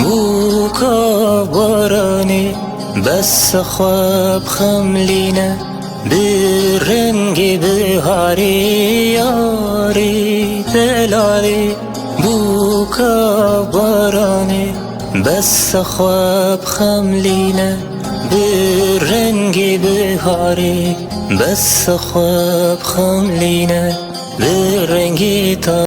أبوك براني بس خواب خملينا بالرنج بهاري ياري دلالي بوك براني بس خواب خملينا بالرنج بهاري بس خواب خملينا بالرنج